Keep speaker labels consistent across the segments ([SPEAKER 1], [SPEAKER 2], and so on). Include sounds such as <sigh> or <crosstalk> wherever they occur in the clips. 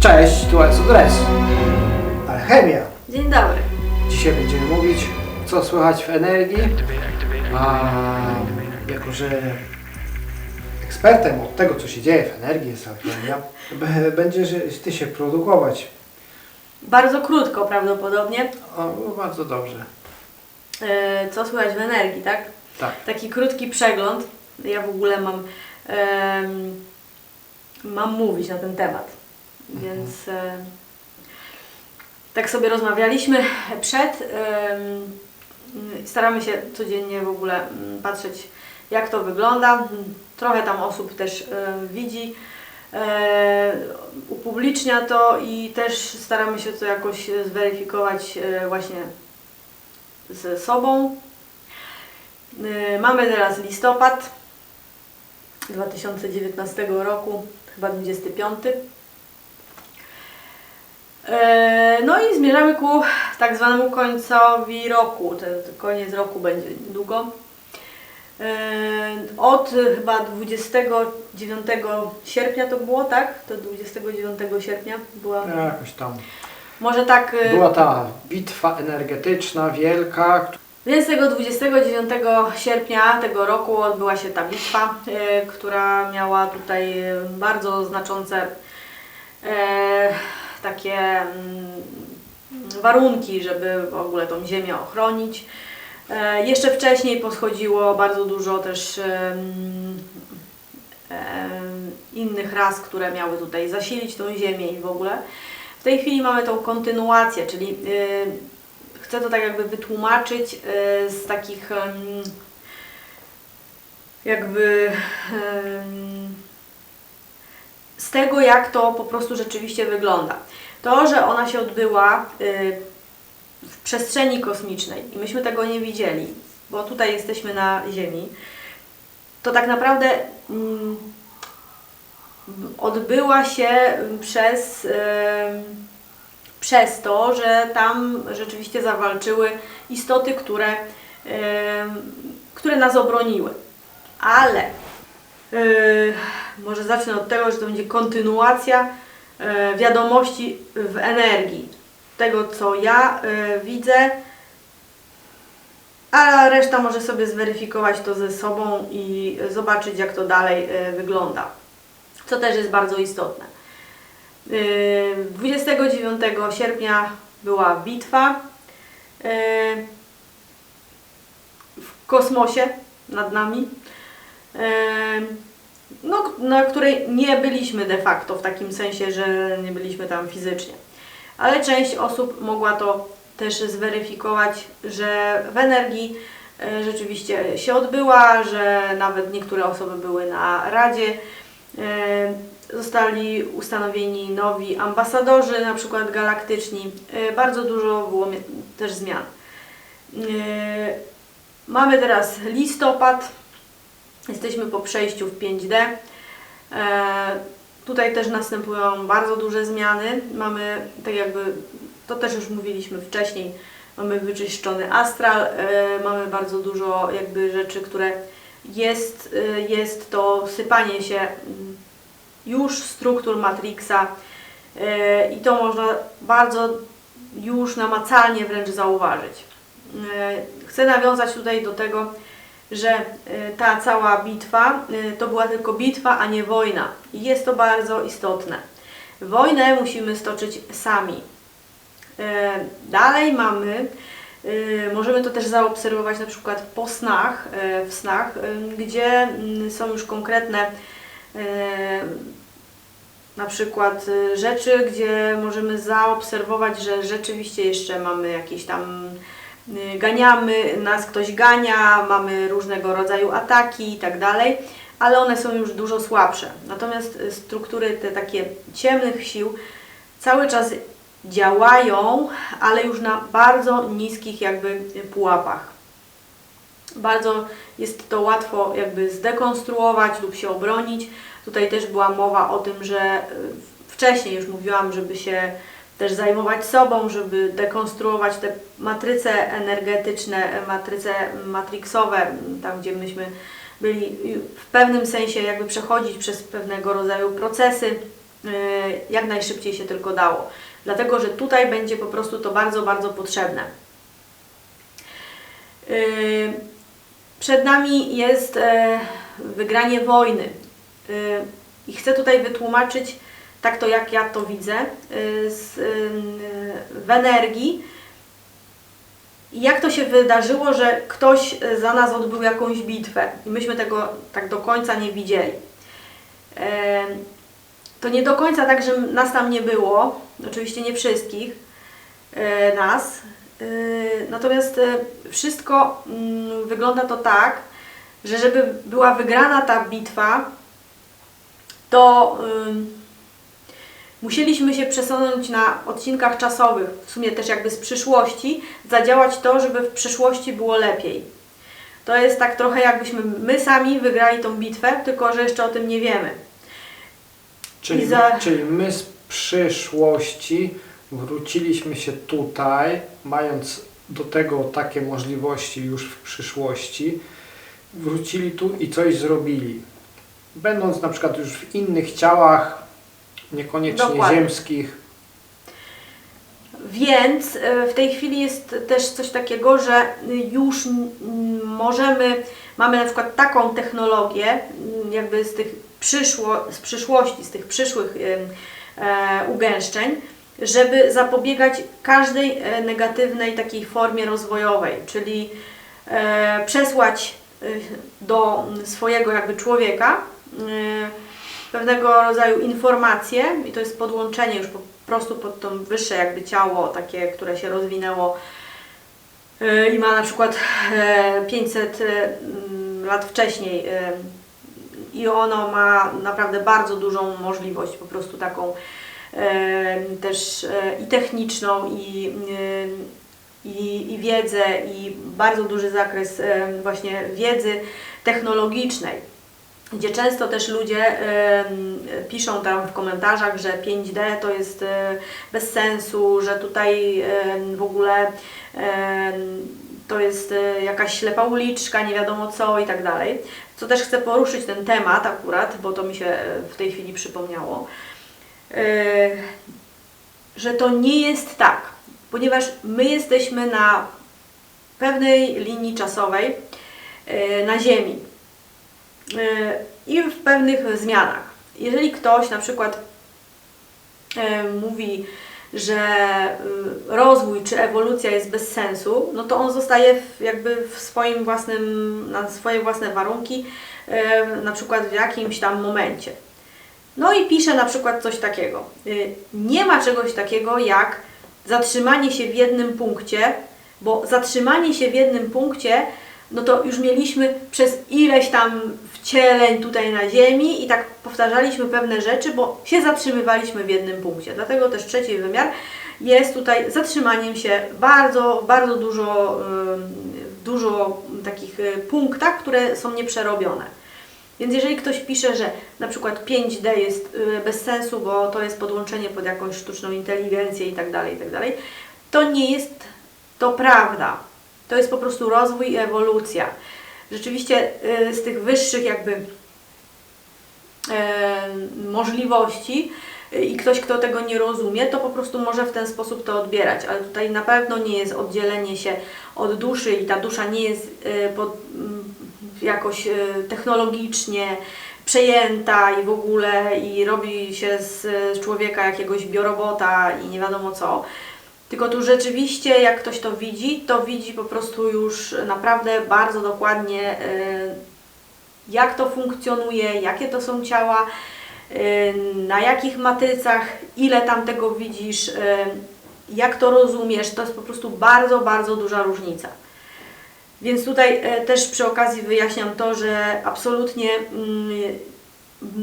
[SPEAKER 1] Cześć, tu Exodres. Alchemia.
[SPEAKER 2] Dzień dobry.
[SPEAKER 1] Dzisiaj będziemy mówić, co słychać w energii. A jako, że ekspertem od tego, co się dzieje w energii jest alchemia, b- będziesz ty się produkować.
[SPEAKER 2] Bardzo krótko prawdopodobnie.
[SPEAKER 1] O, no bardzo dobrze.
[SPEAKER 2] E, Co słychać w energii, tak?
[SPEAKER 1] Tak.
[SPEAKER 2] Taki krótki przegląd. Ja w ogóle mam, em, mam mówić na ten temat. Więc e, tak sobie rozmawialiśmy przed. em, staramy się codziennie w ogóle mm, patrzeć, jak to wygląda. Trochę tam osób też e, widzi. e, upublicznia to i też staramy się to jakoś zweryfikować e, właśnie ze sobą. Y, Mamy teraz listopad 2019 roku, chyba 25. E, No i zmierzamy ku tak zwanemu końcowi roku. Ten koniec roku będzie niedługo. E, Od chyba 29 sierpnia to było, tak? To 29 sierpnia była.
[SPEAKER 1] No, jakoś tam.
[SPEAKER 2] Może tak. y,
[SPEAKER 1] Była ta bitwa energetyczna wielka.
[SPEAKER 2] Więc tego 29 sierpnia tego roku odbyła się ta bitwa, e, która miała tutaj e, bardzo znaczące e, takie mm, warunki, żeby w ogóle tą ziemię ochronić. Jeszcze wcześniej podchodziło bardzo dużo też em, innych ras, które miały tutaj zasilić tą ziemię i w ogóle. W tej chwili mamy tą kontynuację, czyli y, chcę to tak jakby wytłumaczyć y, z takich jakby z tego, jak to po prostu rzeczywiście wygląda. To, że ona się odbyła y, w przestrzeni kosmicznej i myśmy tego nie widzieli, bo tutaj jesteśmy na Ziemi, to tak naprawdę mm, odbyła się przez, przez to, że tam rzeczywiście zawalczyły istoty, które, które nas obroniły. Ale yy, może zacznę od tego, że to będzie kontynuacja e, wiadomości w energii. Tego, co ja e, widzę, a reszta może sobie zweryfikować to ze sobą i zobaczyć, jak to dalej e, wygląda. Co też jest bardzo istotne. Yy, 29 sierpnia była bitwa yy, w kosmosie nad nami, yy, no, na której nie byliśmy de facto w takim sensie, że nie byliśmy tam fizycznie. Ale część osób mogła to też zweryfikować, że w energii e, rzeczywiście się odbyła, że nawet niektóre osoby były na Radzie. Zostali ustanowieni nowi ambasadorzy, na przykład galaktyczni. E, Bardzo dużo było też zmian. E, Mamy teraz listopad. Jesteśmy po przejściu w 5D. E, Tutaj też następują bardzo duże zmiany. Mamy tak jakby, to też już mówiliśmy wcześniej, mamy wyczyszczony astral, mamy bardzo dużo jakby rzeczy, które jest, jest to sypanie się już struktur Matrixa e, i to można bardzo już namacalnie wręcz zauważyć. E, Chcę nawiązać tutaj do tego, że e, ta cała bitwa to była tylko bitwa, a nie wojna. I jest to bardzo istotne. Wojnę musimy stoczyć sami. Dalej mamy, możemy to też zaobserwować na przykład po snach, w snach, gdzie mm, są już konkretne na przykład e, rzeczy, gdzie możemy zaobserwować, że rzeczywiście jeszcze mamy jakieś tam y, ganiamy, nas ktoś gania, mamy różnego rodzaju ataki i tak dalej, ale one są już dużo słabsze. Natomiast y, struktury te takie ciemnych sił cały czas działają, ale już na bardzo niskich jakby y, pułapach. Bardzo jest to łatwo jakby zdekonstruować lub się obronić. Tutaj też była mowa o tym, że y, wcześniej już mówiłam, żeby się też zajmować sobą, żeby dekonstruować te matryce energetyczne, matryce matrixowe, tam gdzie myśmy byli w pewnym sensie jakby przechodzić przez pewnego rodzaju procesy, yy, jak najszybciej się tylko dało. Dlatego, że tutaj będzie po prostu to bardzo, bardzo potrzebne. Przed nami jest e, wygranie wojny. Yy, I chcę tutaj wytłumaczyć tak to, jak ja to widzę, yy, z, yy, w energii. Jak to się wydarzyło, że ktoś za nas odbył jakąś bitwę i myśmy tego tak do końca nie widzieli. To nie do końca tak, że nas tam nie było, oczywiście nie wszystkich nas, natomiast wszystko mm, wygląda to tak, że żeby była wygrana ta bitwa, to musieliśmy się przesunąć na odcinkach czasowych, w sumie też jakby z przyszłości, zadziałać to, żeby w przyszłości było lepiej. To jest tak trochę jakbyśmy my sami wygrali tą bitwę, tylko że jeszcze o tym nie wiemy.
[SPEAKER 1] Czyli,
[SPEAKER 2] za-
[SPEAKER 1] czyli my z przyszłości wróciliśmy się tutaj, mając do tego takie możliwości już w przyszłości, wrócili tu i coś zrobili. Będąc na przykład już w innych ciałach, niekoniecznie
[SPEAKER 2] Dokładnie.
[SPEAKER 1] ziemskich.
[SPEAKER 2] Więc e, w tej chwili jest też coś takiego, że już możemy, mamy na przykład taką technologię, jakby z tych przyszło, z przyszłości, z tych przyszłych e, ugęszczeń, żeby zapobiegać każdej e, negatywnej takiej formie rozwojowej, czyli przesłać do swojego jakby człowieka pewnego rodzaju informacje i to jest podłączenie już po prostu pod to wyższe jakby ciało, takie, które się rozwinęło e, i ma na przykład e, 500 e, mm, lat wcześniej e, i ono ma naprawdę bardzo dużą możliwość, po prostu taką e, też e, i techniczną i, e, i, i wiedzę i bardzo duży zakres e, właśnie wiedzy technologicznej gdzie często też ludzie em, piszą tam w komentarzach, że 5D to jest e, bez sensu, że tutaj em, w ogóle em, to jest e, jakaś ślepa uliczka, nie wiadomo co i tak dalej. Co też chcę poruszyć ten temat akurat, bo to mi się e, w tej chwili przypomniało, e, że to nie jest tak, ponieważ my jesteśmy na pewnej linii czasowej e, na Ziemi i w pewnych zmianach. Jeżeli ktoś na przykład e, mówi, że e, rozwój czy ewolucja jest bez sensu, no to on zostaje jakby w swoim własnym, na swoje własne warunki, na przykład w jakimś tam momencie. No i pisze na przykład coś takiego. y, Nie ma czegoś takiego jak zatrzymanie się w jednym punkcie, bo zatrzymanie się w jednym punkcie, no to już mieliśmy przez ileś tam wcieleń tutaj na Ziemi i tak powtarzaliśmy pewne rzeczy, bo się zatrzymywaliśmy w jednym punkcie. Dlatego też trzeci wymiar jest tutaj zatrzymaniem się bardzo, bardzo dużo, dużo takich y, punktach, które są nieprzerobione. Więc jeżeli ktoś pisze, że na przykład 5D jest y, bez sensu, bo to jest podłączenie pod jakąś sztuczną inteligencję i tak dalej, i tak dalej, to nie jest to prawda. To jest po prostu rozwój i ewolucja. Rzeczywiście y, z tych wyższych jakby e, możliwości y, i ktoś, kto tego nie rozumie, to po prostu może w ten sposób to odbierać, ale tutaj na pewno nie jest oddzielenie się od duszy i ta dusza nie jest y, pod, mm, jakoś y, technologicznie przejęta i w ogóle i robi się z człowieka jakiegoś biorobota i nie wiadomo co. Tylko tu rzeczywiście, jak ktoś to widzi, to widzi po prostu już naprawdę bardzo dokładnie, y, jak to funkcjonuje, jakie to są ciała, y, na jakich matrycach, ile tam tego widzisz, y, jak to rozumiesz. To jest po prostu bardzo, bardzo duża różnica. Więc tutaj też przy okazji wyjaśniam to, że absolutnie mm,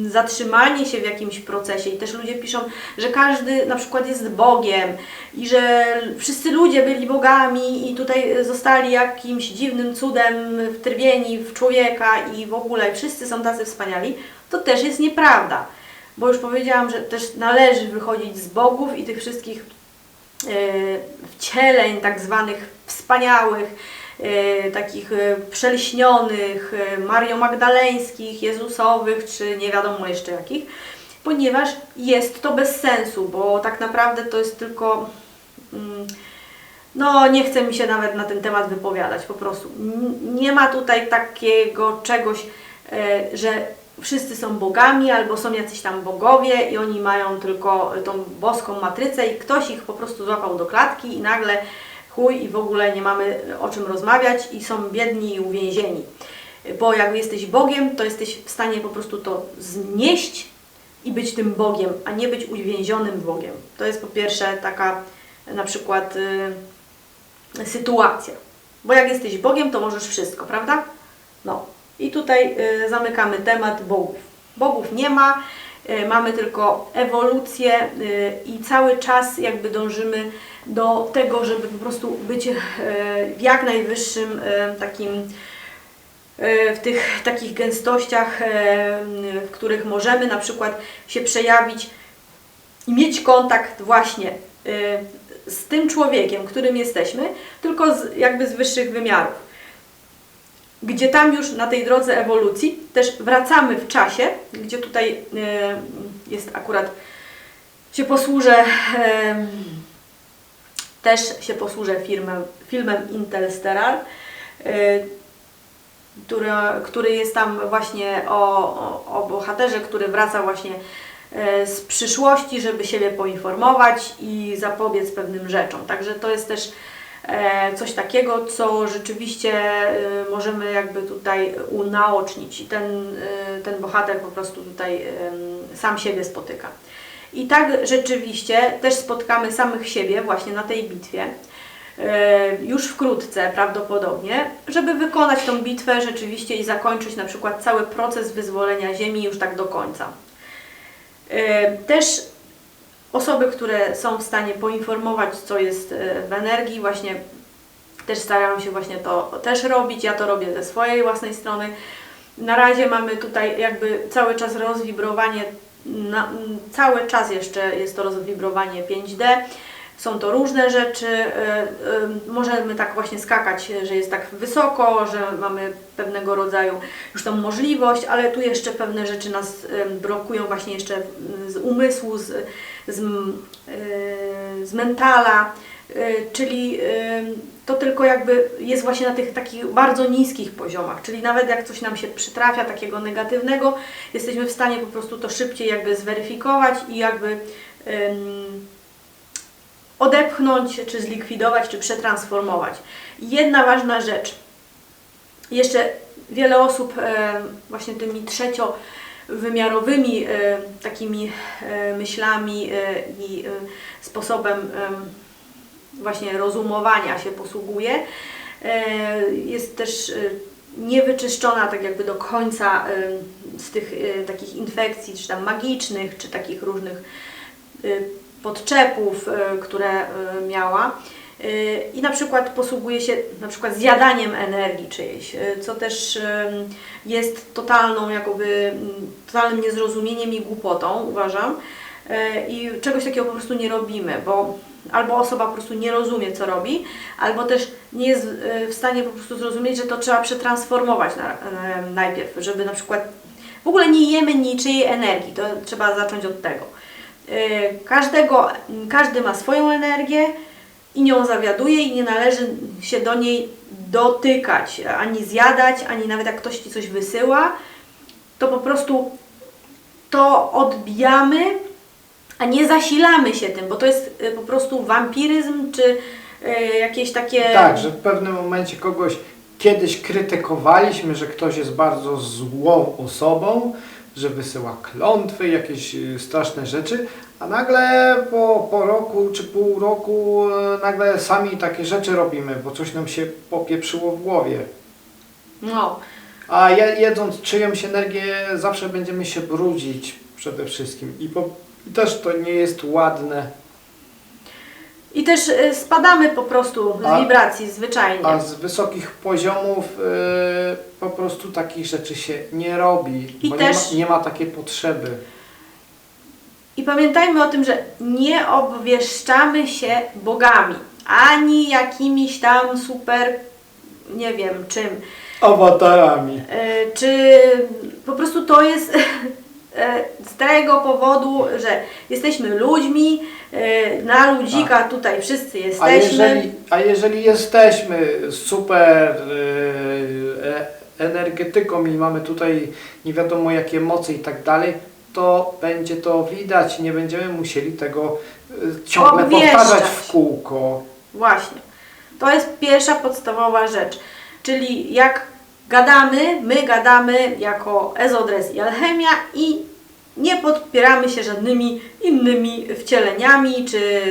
[SPEAKER 2] zatrzymanie się w jakimś procesie. I też ludzie piszą, że każdy na przykład jest Bogiem i że wszyscy ludzie byli bogami i tutaj zostali jakimś dziwnym cudem wtrybieni w człowieka i w ogóle. Wszyscy są tacy wspaniali, to też jest nieprawda. Bo już powiedziałam, że też należy wychodzić z bogów i tych wszystkich wcieleń tak zwanych wspaniałych, e, takich e, przelśnionych, e, Mario Magdaleńskich, Jezusowych, czy nie wiadomo jeszcze jakich, ponieważ jest to bez sensu, bo tak naprawdę to jest tylko. mm, No, nie chcę mi się nawet na ten temat wypowiadać, po prostu. Nie ma tutaj takiego czegoś, e, że wszyscy są bogami albo są jacyś tam bogowie i oni mają tylko tą boską matrycę i ktoś ich po prostu złapał do klatki i nagle chuj i w ogóle nie mamy o czym rozmawiać i są biedni i uwięzieni. Bo jak jesteś Bogiem, to jesteś w stanie po prostu to znieść i być tym Bogiem, a nie być uwięzionym Bogiem. To jest po pierwsze taka na przykład y, sytuacja. Bo jak jesteś Bogiem, to możesz wszystko, prawda? No. I tutaj y, zamykamy temat bogów. Bogów nie ma, mamy tylko ewolucję y, i cały czas jakby dążymy do tego, żeby po prostu być y, w jak najwyższym takim w tych takich gęstościach, w których możemy na przykład się przejawić i mieć kontakt właśnie z tym człowiekiem, którym jesteśmy, tylko z, jakby z wyższych wymiarów. Gdzie tam już na tej drodze ewolucji też wracamy w czasie, gdzie tutaj y, jest akurat, się posłużę, y, też się posłużę filmem, filmem Interstellar, y, który, który jest tam właśnie o, o, o bohaterze, który wraca właśnie e, z przyszłości, żeby siebie poinformować i zapobiec pewnym rzeczom. Także to jest też e, coś takiego, co rzeczywiście e, możemy jakby tutaj unaocznić i ten, e, ten bohater po prostu tutaj sam siebie spotyka. I tak rzeczywiście też spotkamy samych siebie właśnie na tej bitwie e, już wkrótce prawdopodobnie, żeby wykonać tą bitwę rzeczywiście i zakończyć na przykład cały proces wyzwolenia Ziemi już tak do końca. E, Też osoby, które są w stanie poinformować, co jest e, w energii, właśnie też starają się właśnie to też robić. Ja to robię ze swojej własnej strony. Na razie mamy tutaj jakby cały czas rozwibrowanie, na, cały czas jeszcze jest to rozwibrowanie 5D. Są to różne rzeczy. e, e, Możemy tak właśnie skakać, że jest tak wysoko, że mamy pewnego rodzaju już tą możliwość, ale tu jeszcze pewne rzeczy nas blokują właśnie jeszcze z umysłu, z, z, e, z mentala, e, czyli e, to tylko jakby jest właśnie na tych takich bardzo niskich poziomach, czyli nawet jak coś nam się przytrafia takiego negatywnego, jesteśmy w stanie po prostu to szybciej jakby zweryfikować i jakby odepchnąć, czy zlikwidować, czy przetransformować. Jedna ważna rzecz. Jeszcze wiele osób właśnie tymi trzeciowymiarowymi e, takimi e, myślami e, i sposobem właśnie rozumowania się posługuje. Jest też niewyczyszczona tak jakby do końca z tych takich infekcji, czy tam magicznych, czy takich różnych podczepów, które miała. I na przykład posługuje się na przykład zjadaniem energii czyjejś, e, co też jest totalną jakoby, m, totalnym niezrozumieniem i głupotą, uważam. E, I czegoś takiego po prostu nie robimy, bo albo osoba po prostu nie rozumie, co robi, albo też nie jest e, w stanie po prostu zrozumieć, że to trzeba przetransformować na, najpierw, żeby na przykład w ogóle nie jemy niczyjej energii, to trzeba zacząć od tego. Każdego, każdy ma swoją energię i nią zawiaduje i nie należy się do niej dotykać, ani zjadać, ani nawet jak ktoś Ci coś wysyła, to po prostu to odbijamy, a nie zasilamy się tym, bo to jest e, po prostu wampiryzm, czy e, jakieś takie...
[SPEAKER 1] Tak, że w pewnym momencie kogoś kiedyś krytykowaliśmy, że ktoś jest bardzo złą osobą, że wysyła klątwy, jakieś y, straszne rzeczy, a nagle po, po roku czy pół roku y, nagle sami takie rzeczy robimy, bo coś nam się popieprzyło w głowie.
[SPEAKER 2] No,
[SPEAKER 1] A je, jedząc czyjąś energię zawsze będziemy się brudzić przede wszystkim i, po, i też to nie jest ładne.
[SPEAKER 2] I też e, spadamy po prostu z
[SPEAKER 1] A-
[SPEAKER 2] wibracji zwyczajnie.
[SPEAKER 1] A z wysokich poziomów y, po prostu takich rzeczy się nie robi,
[SPEAKER 2] I
[SPEAKER 1] bo
[SPEAKER 2] też-
[SPEAKER 1] nie, ma, nie ma takiej potrzeby.
[SPEAKER 2] I pamiętajmy o tym, że nie obwieszczamy się bogami, ani jakimiś tam super, nie wiem czym.
[SPEAKER 1] Awatarami.
[SPEAKER 2] E, Czy po prostu to jest <laughs> e, z tego powodu, że jesteśmy ludźmi, e, na ludzika tutaj wszyscy
[SPEAKER 1] A
[SPEAKER 2] jesteśmy.
[SPEAKER 1] jeżeli, a jeżeli jesteśmy super energetyką i mamy tutaj nie wiadomo jakie moce i tak dalej, to będzie to widać nie będziemy musieli tego e, ciągle
[SPEAKER 2] Obwieszczać.
[SPEAKER 1] powtarzać w kółko.
[SPEAKER 2] Właśnie. To jest pierwsza podstawowa rzecz. Czyli jak gadamy, my gadamy jako Ezodres i Alchemia i nie podpieramy się żadnymi innymi wcieleniami, czy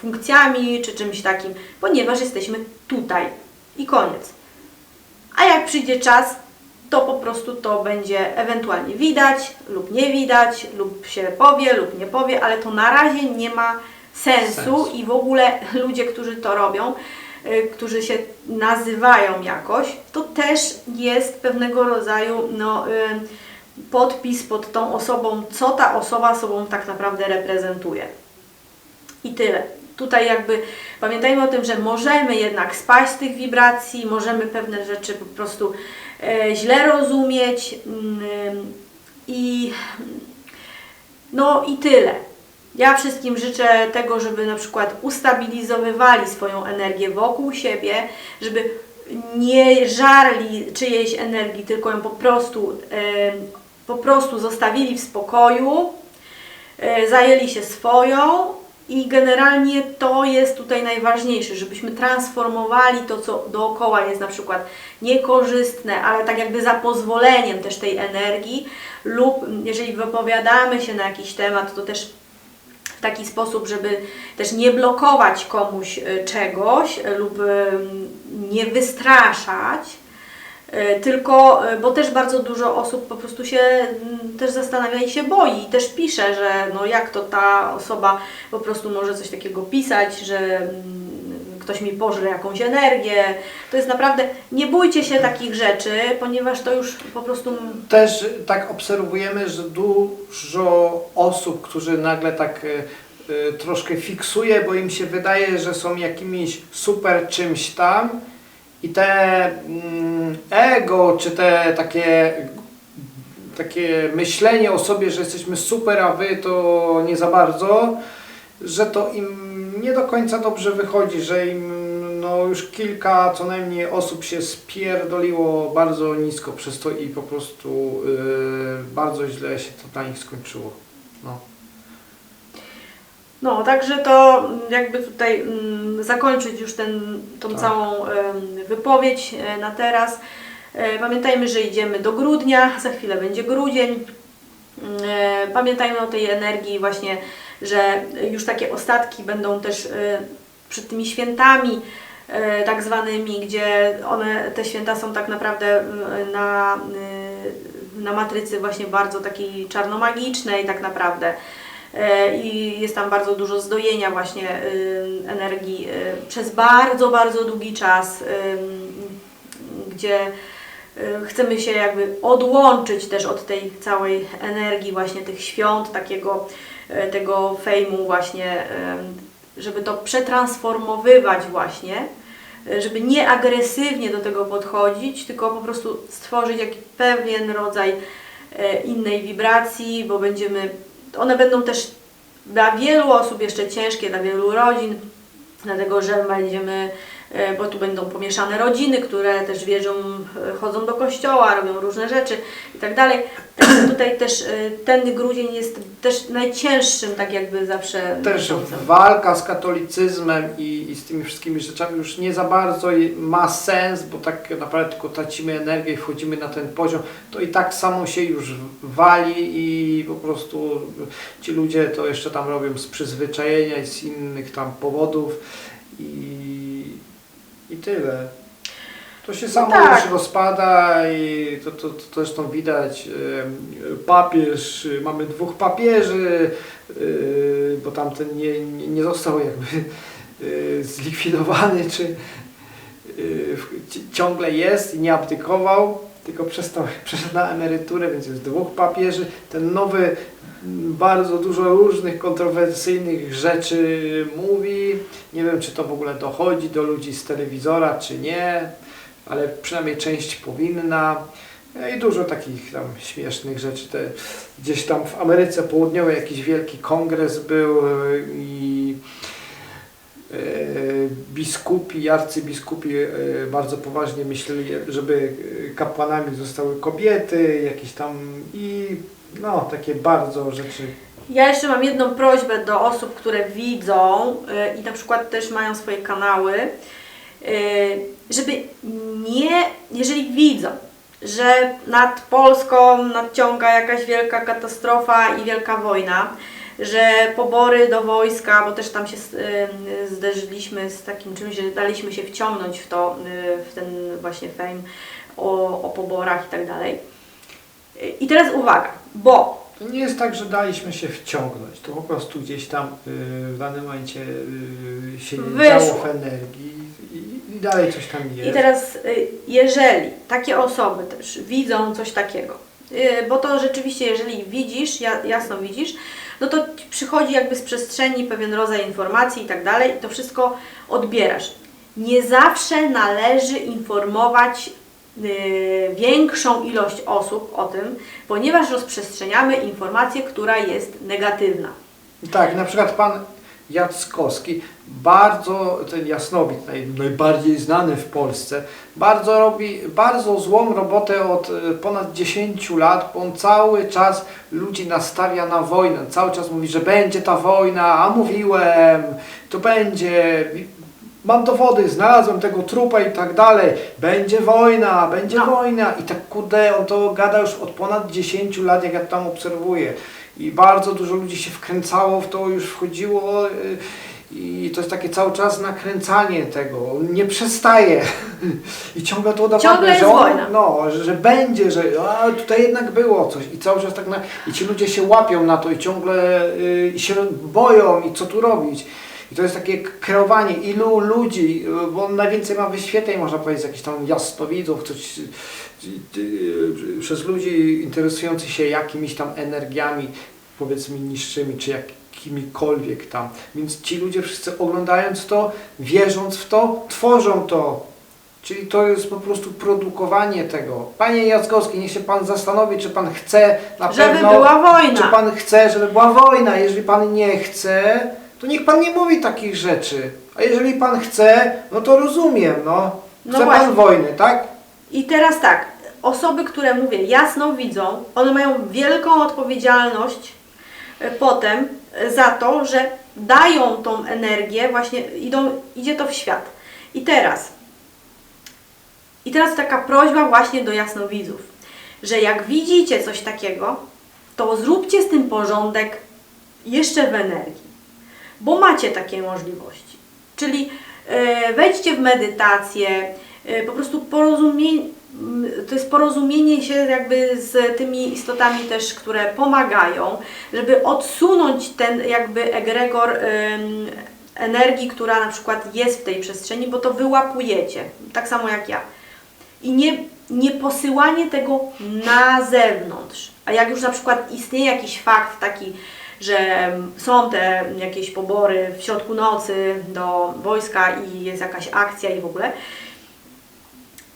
[SPEAKER 2] funkcjami, czy czymś takim, ponieważ jesteśmy tutaj. I koniec. A jak przyjdzie czas, to po prostu to będzie ewentualnie widać lub nie widać, lub się powie, lub nie powie, ale to na razie nie ma sensu,
[SPEAKER 1] Sensu.
[SPEAKER 2] i w ogóle ludzie, którzy to robią, y, którzy się nazywają jakoś, to też jest pewnego rodzaju no, y, podpis pod tą osobą, co ta osoba sobą tak naprawdę reprezentuje. I tyle. Tutaj jakby pamiętajmy o tym, że możemy jednak spaść z tych wibracji, możemy pewne rzeczy po prostu źle rozumieć mm, i no i tyle. Ja wszystkim życzę tego, żeby na przykład ustabilizowywali swoją energię wokół siebie, żeby nie żarli czyjejś energii, tylko ją po prostu, e, po prostu zostawili w spokoju, e, zajęli się swoją i generalnie to jest tutaj najważniejsze, żebyśmy transformowali to, co dookoła jest na przykład niekorzystne, ale tak jakby za pozwoleniem też tej energii lub jeżeli wypowiadamy się na jakiś temat, to też w taki sposób, żeby też nie blokować komuś e, czegoś e, lub nie wystraszać, tylko, e, bo też bardzo dużo osób po prostu się mm, też zastanawia i się boi i też pisze, że no jak to ta osoba po prostu może coś takiego pisać, że mm, ktoś mi pożre jakąś energię. To jest naprawdę, nie bójcie się takich rzeczy, ponieważ to już po prostu
[SPEAKER 1] Też tak obserwujemy, że dużo osób, którzy nagle tak e, e, troszkę fiksuje, bo im się wydaje, że są jakimiś super czymś tam i te mm, ego, czy te takie takie myślenie o sobie, że jesteśmy super, a wy to nie za bardzo, że to im nie do końca dobrze wychodzi, że im no, już kilka co najmniej osób się spierdoliło bardzo nisko przez to i po prostu yy, bardzo źle się to dla nich skończyło. No.
[SPEAKER 2] No, także to mm, jakby tutaj mm, zakończyć już ten, tą
[SPEAKER 1] Tak.
[SPEAKER 2] całą em, wypowiedź e, na teraz. E, Pamiętajmy, że idziemy do grudnia, za chwilę będzie grudzień. Mm, e, Pamiętajmy o tej energii właśnie, że już takie ostatki będą też e, przed tymi świętami e, tak zwanymi, gdzie one, te święta są tak naprawdę mm, na, y, na matrycy właśnie bardzo takiej czarnomagicznej tak naprawdę. E, i jest tam bardzo dużo zdojenia właśnie y, energii y, przez bardzo, bardzo długi czas, y, gdzie chcemy się jakby odłączyć też od tej całej energii właśnie tych świąt, takiego tego fejmu właśnie, żeby to przetransformowywać właśnie, żeby nie agresywnie do tego podchodzić, tylko po prostu stworzyć jakiś pewien rodzaj innej wibracji, bo będziemy one będą też dla wielu osób jeszcze ciężkie, dla wielu rodzin, dlatego że będziemy, bo tu będą pomieszane rodziny, które też wierzą, e, chodzą do kościoła, robią różne rzeczy i tak dalej. <clears throat> Tutaj też e, ten grudzień jest też najcięższym, tak jakby zawsze
[SPEAKER 1] Też
[SPEAKER 2] miesiącem.
[SPEAKER 1] walka z katolicyzmem i, i z tymi wszystkimi rzeczami już nie za bardzo ma sens, bo tak naprawdę tylko tracimy energię i wchodzimy na ten poziom, to i tak samo się już wali i po prostu ci ludzie to jeszcze tam robią z przyzwyczajenia i z innych tam powodów i, i tyle. To się samo
[SPEAKER 2] tak.
[SPEAKER 1] już rozpada i to, to, to zresztą widać. Papież, mamy dwóch papieży, y, bo tamten nie, nie, nie został jakby y, zlikwidowany, czy y, ciągle jest i nie abdykował. tylko przestał, <laughs> przeszedł na emeryturę, więc jest dwóch papieży. Ten nowy bardzo dużo różnych kontrowersyjnych rzeczy mówi. Nie wiem, czy to w ogóle dochodzi do ludzi z telewizora, czy nie, ale przynajmniej część powinna. I dużo takich tam śmiesznych rzeczy. Te, gdzieś tam w Ameryce Południowej jakiś wielki kongres był y, i e, biskupi, arcybiskupi e, bardzo poważnie myśleli, żeby e, kapłanami zostały kobiety, jakieś tam i no takie bardzo rzeczy.
[SPEAKER 2] Ja jeszcze mam jedną prośbę do osób, które widzą y, i na przykład też mają swoje kanały, y, żeby nie, jeżeli widzą, że nad Polską nadciąga jakaś wielka katastrofa i wielka wojna, że pobory do wojska, bo też tam się y, zderzyliśmy z takim czymś, że daliśmy się wciągnąć w to, w ten właśnie fame o, o poborach i tak dalej. I teraz uwaga, bo
[SPEAKER 1] To nie jest tak, że daliśmy się wciągnąć, to po prostu gdzieś tam y, w danym momencie y, się
[SPEAKER 2] Wyszło.
[SPEAKER 1] działo w energii i, i dalej coś tam jest.
[SPEAKER 2] I teraz, y, jeżeli takie osoby też widzą coś takiego, y, bo to rzeczywiście, jeżeli widzisz, ja- jasno widzisz, no to ci przychodzi jakby z przestrzeni pewien rodzaj informacji i tak dalej, i to wszystko odbierasz. Nie zawsze należy informować większą ilość osób o tym, ponieważ rozprzestrzeniamy informację, która jest negatywna.
[SPEAKER 1] Tak, na przykład pan Jackowski, bardzo, ten jasnowid, naj, najbardziej znany w Polsce, bardzo robi bardzo złą robotę od e, ponad 10 lat, bo on cały czas ludzi nastawia na wojnę. Cały czas mówi, że będzie ta wojna, a mówiłem, to będzie, mam dowody, znalazłem tego trupa i tak dalej, będzie wojna, będzie
[SPEAKER 2] No.
[SPEAKER 1] wojna. I tak kurde, on to gada już od ponad 10 lat, jak ja tam obserwuję. I bardzo dużo ludzi się wkręcało w to, już wchodziło y, i to jest takie cały czas nakręcanie tego. On nie przestaje. <laughs> I ciągle to udowadnia,
[SPEAKER 2] Ciągle
[SPEAKER 1] że, on,
[SPEAKER 2] wojna.
[SPEAKER 1] no, że, będzie, że a, tutaj jednak było coś. I cały czas tak na, i ci ludzie się łapią na to i ciągle y, się boją i co tu robić. I to jest takie kreowanie ilu ludzi, bo on najwięcej ma wyświetleń, można powiedzieć, jakichś tam jasnowidzów, coś, y, y, y, przez ludzi interesujących się jakimiś tam energiami, powiedzmy niższymi, czy jakimikolwiek tam. Więc ci ludzie wszyscy oglądając to, wierząc w to, tworzą to. Czyli to jest po prostu produkowanie tego. Panie Jackowski, niech się Pan zastanowi, czy Pan chce na
[SPEAKER 2] Żeby
[SPEAKER 1] pewno...
[SPEAKER 2] była wojna.
[SPEAKER 1] Czy Pan chce, żeby była wojna? Jeżeli Pan nie chce, to niech Pan nie mówi takich rzeczy. A jeżeli Pan chce, no to rozumiem, no.
[SPEAKER 2] No
[SPEAKER 1] Chce
[SPEAKER 2] właśnie.
[SPEAKER 1] Pan wojny, tak?
[SPEAKER 2] I teraz tak, osoby, które mówię, jasno widzą, one mają wielką odpowiedzialność e, potem e, za to, że dają tą energię, właśnie idą, idzie to w świat. I teraz, i teraz taka prośba właśnie do jasnowidzów, że jak widzicie coś takiego, to zróbcie z tym porządek jeszcze w energii, bo macie takie możliwości. Czyli e, wejdźcie w medytację, e, po prostu porozumienie, to jest porozumienie się jakby z tymi istotami też, które pomagają, żeby odsunąć ten jakby egregor energii, która na przykład jest w tej przestrzeni, bo to wyłapujecie, tak samo jak ja. I nie, nie posyłanie tego na zewnątrz. A jak już na przykład istnieje jakiś fakt taki, że są te jakieś pobory w środku nocy do wojska i jest jakaś akcja i w ogóle,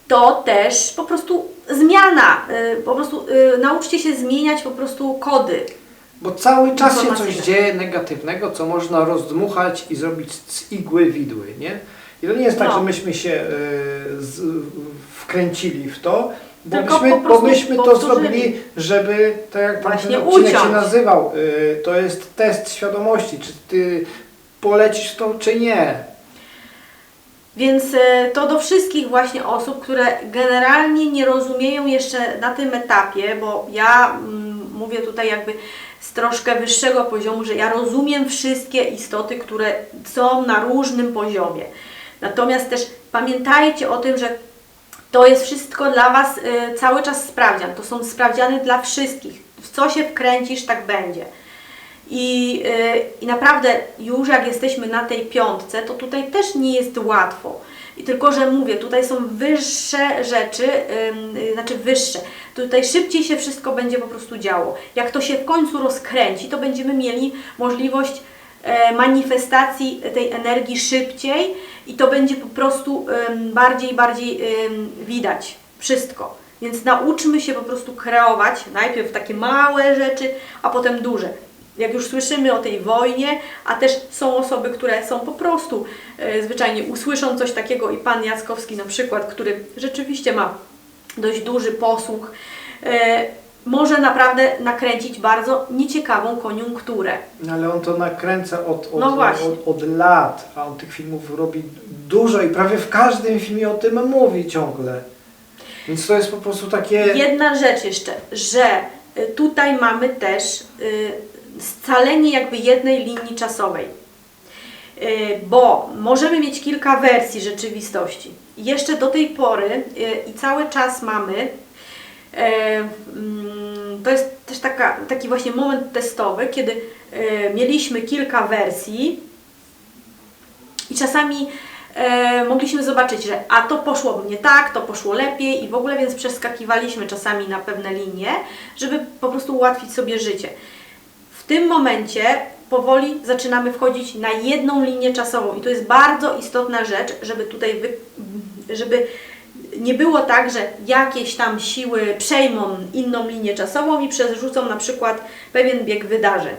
[SPEAKER 2] to też po prostu zmiana, y, po prostu y, nauczcie się zmieniać po prostu kody.
[SPEAKER 1] Bo cały czas się coś dzieje negatywnego, co można rozdmuchać i zrobić z igły widły, nie? I to nie jest tak,
[SPEAKER 2] No.
[SPEAKER 1] że myśmy się z, wkręcili w to, bo
[SPEAKER 2] Tylko
[SPEAKER 1] myśmy,
[SPEAKER 2] po
[SPEAKER 1] bo myśmy to
[SPEAKER 2] powtórzyli.
[SPEAKER 1] zrobili, żeby, tak jak
[SPEAKER 2] Właśnie
[SPEAKER 1] ten odcinek się
[SPEAKER 2] uciąć.
[SPEAKER 1] nazywał, e, to jest test świadomości, czy ty polecisz to, czy nie.
[SPEAKER 2] Więc e, to do wszystkich właśnie osób, które generalnie nie rozumieją jeszcze na tym etapie, bo ja mm, mówię tutaj jakby z troszkę wyższego poziomu, że ja rozumiem wszystkie istoty, które są na różnym poziomie. Natomiast też pamiętajcie o tym, że to jest wszystko dla Was e, cały czas sprawdzian. To są sprawdziany dla wszystkich. W co się wkręcisz, tak będzie. I, yy, I naprawdę już jak jesteśmy na tej piątce, to tutaj też nie jest łatwo. I tylko, że mówię, tutaj są wyższe rzeczy, ym, y, znaczy wyższe. Tutaj szybciej się wszystko będzie po prostu działo. Jak to się w końcu rozkręci, to będziemy mieli możliwość manifestacji tej energii szybciej i to będzie po prostu bardziej, bardziej widać wszystko. Więc nauczmy się po prostu kreować najpierw takie małe rzeczy, a potem duże. Jak już słyszymy o tej wojnie, a też są osoby, które są po prostu e, zwyczajnie usłyszą coś takiego i pan Jackowski na przykład, który rzeczywiście ma dość duży posłuch, e, może naprawdę nakręcić bardzo nieciekawą koniunkturę.
[SPEAKER 1] No, Ale on to nakręca od, od,
[SPEAKER 2] No
[SPEAKER 1] od, od lat, a on tych filmów robi dużo i prawie w każdym filmie o tym mówi ciągle. Więc to jest po prostu takie...
[SPEAKER 2] Jedna rzecz jeszcze, że y, tutaj mamy też y, scalenie jakby jednej linii czasowej. Y, Bo możemy mieć kilka wersji rzeczywistości. Jeszcze do tej pory i cały czas mamy, to jest też taka, taki właśnie moment testowy, kiedy y, mieliśmy kilka wersji i czasami e, mogliśmy zobaczyć, że a to poszło nie tak, to poszło lepiej i w ogóle więc przeskakiwaliśmy czasami na pewne linie, żeby po prostu ułatwić sobie życie. W tym momencie powoli zaczynamy wchodzić na jedną linię czasową i to jest bardzo istotna rzecz, żeby tutaj wy, żeby nie było tak, że jakieś tam siły przejmą inną linię czasową i przerzucą na przykład pewien bieg wydarzeń.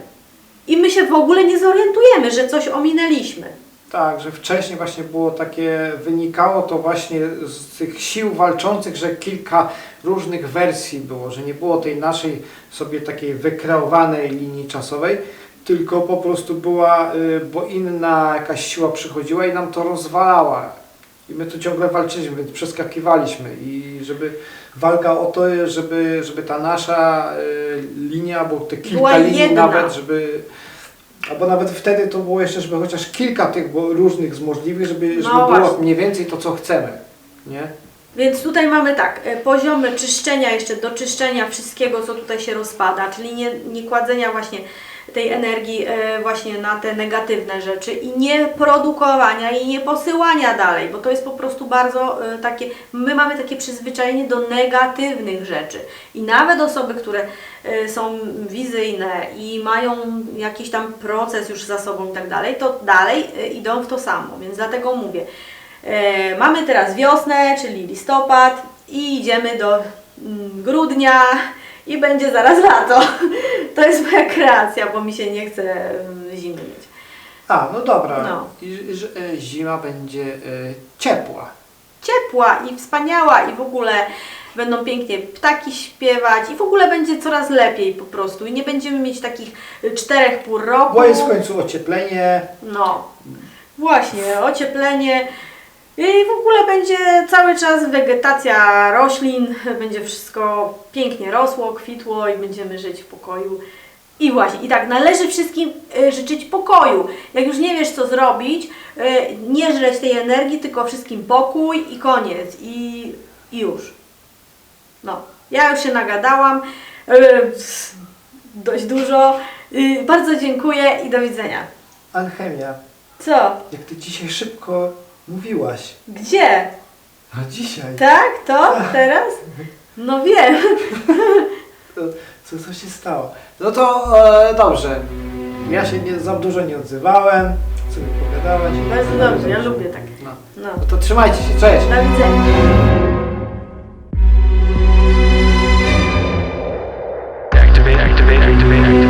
[SPEAKER 2] I my się w ogóle nie zorientujemy, że coś ominęliśmy.
[SPEAKER 1] Tak, że wcześniej właśnie było takie, wynikało to właśnie z tych sił walczących, że kilka różnych wersji było, że nie było tej naszej sobie takiej wykreowanej linii czasowej, tylko po prostu była, y, bo inna jakaś siła przychodziła i nam to rozwalała. I my tu ciągle walczyliśmy, więc przeskakiwaliśmy i żeby walka o to, żeby, żeby ta nasza y, linia, bo te kilka
[SPEAKER 2] Była
[SPEAKER 1] linii
[SPEAKER 2] jedna.
[SPEAKER 1] nawet, żeby Albo nawet wtedy to było jeszcze, żeby chociaż kilka tych różnych z możliwych, żeby,
[SPEAKER 2] No
[SPEAKER 1] żeby było
[SPEAKER 2] właśnie.
[SPEAKER 1] mniej więcej to, co chcemy. Nie?
[SPEAKER 2] Więc tutaj mamy tak, e, poziomy czyszczenia jeszcze do czyszczenia wszystkiego, co tutaj się rozpada, czyli nie, nie kładzenia właśnie tej energii e, właśnie na te negatywne rzeczy i nie produkowania i nie posyłania dalej, bo to jest po prostu bardzo e, takie, my mamy takie przyzwyczajenie do negatywnych rzeczy. I nawet osoby, które e, są wizyjne i mają jakiś tam proces już za sobą i tak dalej, to dalej idą w to samo, więc dlatego mówię, mamy teraz wiosnę, czyli listopad i idziemy do mm, grudnia i będzie zaraz lato. <laughs> To jest moja kreacja, bo mi się nie chce mm, zimy mieć.
[SPEAKER 1] A, no dobra.
[SPEAKER 2] No.
[SPEAKER 1] E, zima będzie e, ciepła.
[SPEAKER 2] Ciepła i wspaniała i w ogóle będą pięknie ptaki śpiewać i w ogóle będzie coraz lepiej po prostu i nie będziemy mieć takich y, czterech pór roku.
[SPEAKER 1] Bo jest w końcu ocieplenie.
[SPEAKER 2] No, właśnie, ocieplenie. I w ogóle będzie cały czas wegetacja roślin, będzie wszystko pięknie rosło, kwitło i będziemy żyć w pokoju. I właśnie, i tak, należy wszystkim y, życzyć pokoju. Jak już nie wiesz co zrobić, y, nie żreć tej energii, tylko wszystkim pokój i koniec. I, i już. No, ja już się nagadałam. y, dość dużo. Bardzo dziękuję i do widzenia.
[SPEAKER 1] Alchemia.
[SPEAKER 2] Co?
[SPEAKER 1] Jak ty dzisiaj szybko Mówiłaś.
[SPEAKER 2] Gdzie?
[SPEAKER 1] A dzisiaj.
[SPEAKER 2] Tak? To? Tak. Teraz? <laughs> No wiem.
[SPEAKER 1] Co, co się stało? No to e, dobrze. Ja się nie, za dużo nie odzywałem. Sobie pogadałeś.
[SPEAKER 2] Bardzo dobrze, ja lubię tak.
[SPEAKER 1] No.
[SPEAKER 2] No.
[SPEAKER 1] no to trzymajcie się, cześć.
[SPEAKER 2] Do widzenia. activate, activate, activate, activate.